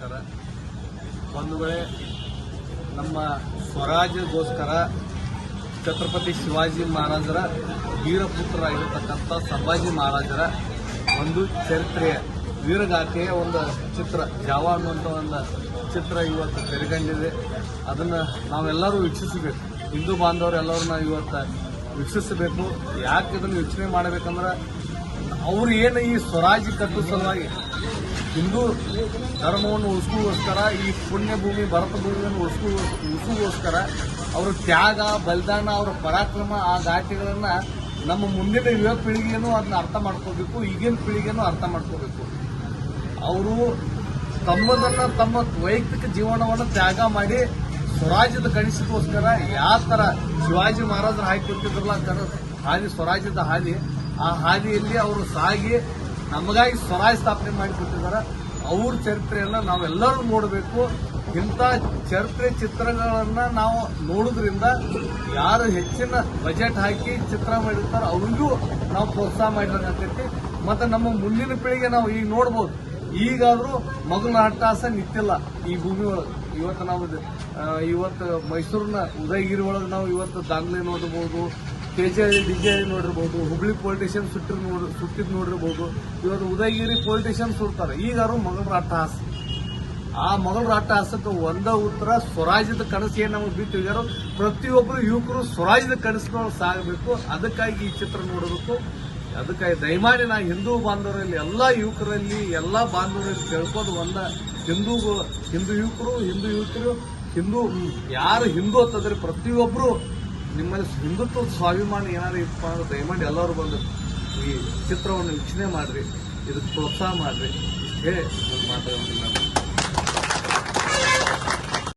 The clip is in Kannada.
ನಮಸ್ಕಾರ ಒಂದು ವೇಳೆ ನಮ್ಮ ಸ್ವರಾಜ್ಯಗೋಸ್ಕರ ಛತ್ರಪತಿ ಶಿವಾಜಿ ಮಹಾರಾಜರ ವೀರಪುತ್ರರಾಗಿರ್ತಕ್ಕಂಥ ಸಂಭಾಜಿ ಮಹಾರಾಜರ ಒಂದು ಚರಿತ್ರೆಯ. ವೀರಗಾಥೆಯ ಒಂದು ಚಿತ್ರ. ಜಾವ ಅನ್ನುವಂಥ ಒಂದು ಚಿತ್ರ ಇವತ್ತು ತೆರೆಗಂಡಿದೆ. ಅದನ್ನು ನಾವೆಲ್ಲರೂ ವೀಕ್ಷಿಸಬೇಕು. ಹಿಂದೂ ಬಾಂಧವರೆಲ್ಲರನ್ನ ಇವತ್ತು ವೀಕ್ಷಿಸಬೇಕು. ಯಾಕೆ ಇದನ್ನು ವೀಕ್ಷಣೆ ಮಾಡಬೇಕಂದ್ರೆ ಅವ್ರು ಏನು ಈ ಸ್ವರಾಜ್ಯ ಕಟ್ಟು ಸಲುವಾಗಿ ಹಿಂದೂ ಧರ್ಮವನ್ನು ಉಳಿಸ್ಕೋಸ್ಕರ ಈ ಪುಣ್ಯ ಭೂಮಿ ಭರತ ಭೂಮಿಯನ್ನು ಉಳಿಸ್ಕೋ ಅವರ ತ್ಯಾಗ, ಬಲಿದಾನ, ಅವರ ಪರಾಕ್ರಮ, ಆ ಗಾಟಿಗಳನ್ನು ನಮ್ಮ ಮುಂದಿನ ಯುವ ಪೀಳಿಗೆನೂ ಅದನ್ನ ಅರ್ಥ ಮಾಡ್ಕೋಬೇಕು, ಈಗಿನ ಪೀಳಿಗೆನೂ ಅರ್ಥ ಮಾಡ್ಕೋಬೇಕು. ಅವರು ತಮ್ಮದನ್ನು ತಮ್ಮ ವೈಯಕ್ತಿಕ ಜೀವನವನ್ನು ತ್ಯಾಗ ಮಾಡಿ ಸ್ವರಾಜ್ಯದ ಗಣಿಸಿಕೋಸ್ಕರ ಯಾವ ಥರ ಶಿವಾಜಿ ಮಹಾರಾಜರು ಹಾಕಿ ಕೊಟ್ಟಿದ್ರಲ್ಲ ಹಾದಿ ಸ್ವರಾಜ್ಯದ ಹಾದಿ. ಆ ಹಾದಿಯಲ್ಲಿ ಅವರು ಸಾಗಿ ನಮಗಾಗಿ ಸ್ವರಾಯ ಸ್ಥಾಪನೆ ಮಾಡಿಕೊಟ್ಟಿದ್ದಾರೆ. ಅವ್ರ ಚರಿತ್ರೆಯನ್ನ ನಾವೆಲ್ಲರೂ ನೋಡಬೇಕು. ಇಂಥ ಚರಿತ್ರೆ ಚಿತ್ರಗಳನ್ನು ನಾವು ನೋಡೋದ್ರಿಂದ ಯಾರು ಹೆಚ್ಚಿನ ಬಜೆಟ್ ಹಾಕಿ ಚಿತ್ರ ಮಾಡಿರ್ತಾರೋ ಅವ್ರಿಗೂ ನಾವು ಪ್ರೋತ್ಸಾಹ ಮಾಡಿದಂಗತೈತಿ ಮತ್ತೆ ನಮ್ಮ ಮುಂದಿನ ಪೀಳಿಗೆ ನಾವು ಈಗ ನೋಡ್ಬೋದು. ಈಗಾದರೂ ಮಗನ ಅಟ್ಟಾಸ ನಿಂತಿಲ್ಲ. ಈ ಭೂಮಿ ಒಳಗೆ. ಇವತ್ತು ನಾವು ಇವತ್ತು ಮೈಸೂರಿನ ಉದಯಗಿರಿ ಒಳಗೆ ನಾವು ಇವತ್ತು ದಾಂಗ್ಲೆ ನೋಡಬಹುದು ಜಿ ಐ ನೋಡಿರ್ಬೋದು, ಹುಬ್ಳಿ ಪೊಲಿಟಿಷಿಯನ್ ಸುಟ್ಟಿರ್ ನೋಡಿ, ಸುಟ್ಟಿದ್ ನೋಡಿರ್ಬೋದು, ಇವತ್ತು ಉದಯಗಿರಿ ಪೊಲಿಟಿಷಿಯನ್ ಸುಡ್ತಾರೆ. ಈಗಾರು ಮಗಳ ಅಟ್ಟಹಾಸ ಆ ಮಗಳ ಅಟ್ಟಹಾಸಕ್ಕೆ ಒಂದ ಉತ್ತರ, ಸ್ವರಾಜ್ಯದ ಕನಸು ಏನು ನಮಗೆ ಬಿಟ್ಟಿದ್ದಾರೋ ಪ್ರತಿಯೊಬ್ಬರು ಯುವಕರು ಸ್ವರಾಜ್ಯದ ಕನಸಿನೊಳಗೆ ಸಾಗಬೇಕು. ಅದಕ್ಕಾಗಿ ಈ ಚಿತ್ರ ನೋಡಬೇಕು. ಅದಕ್ಕಾಗಿ ದಯಮಾಡಿ ನಾ ಹಿಂದೂ ಬಾಂಧವರಲ್ಲಿ, ಎಲ್ಲ ಯುವಕರಲ್ಲಿ, ಎಲ್ಲ ಬಾಂಧವರಲ್ಲಿ ಕೇಳ್ಕೋದು ಒಂದ ಹಿಂದೂ ಹಿಂದೂ ಯುವಕರು ಹಿಂದೂ ಯುವಕರು ಹಿಂದೂ, ಯಾರು ಹಿಂದೂ ಅಂತಂದ್ರೆ ಪ್ರತಿಯೊಬ್ಬರು ನಿಮ್ಮಲ್ಲಿ ಹಿಂದುತ್ವದ ಸ್ವಾಭಿಮಾನ ಏನಾದ್ರು ಇತ್ತಪ್ಪ ಅಂದ್ರೆ ದಯಮಾಡಿ ಎಲ್ಲರೂ ಬಂದು ಈ ಚಿತ್ರವನ್ನು ವೀಕ್ಷಣೆ ಮಾಡ್ರಿ, ಇದಕ್ಕೆ ಪ್ರೋತ್ಸಾಹ ಮಾಡ್ರಿ. ಹೇಳಿ ಮಾತಾಡೋದಿಲ್ಲ